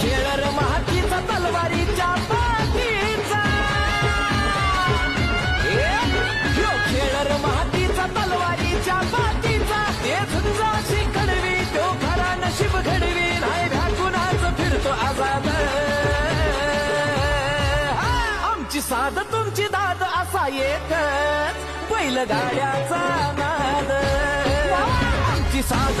खेळर र तलवारीच्या पाठीचा. खेळर ह्यो तलवारीच्या पाठीचा. ते झुंजाशी कडवी तो खरा नशीब घडवी. नाही भ्याकुनाच फिरतो आझाद. आमची साध तुमची दाद असा एकच बैलगाड्याचा नाद. आमची साध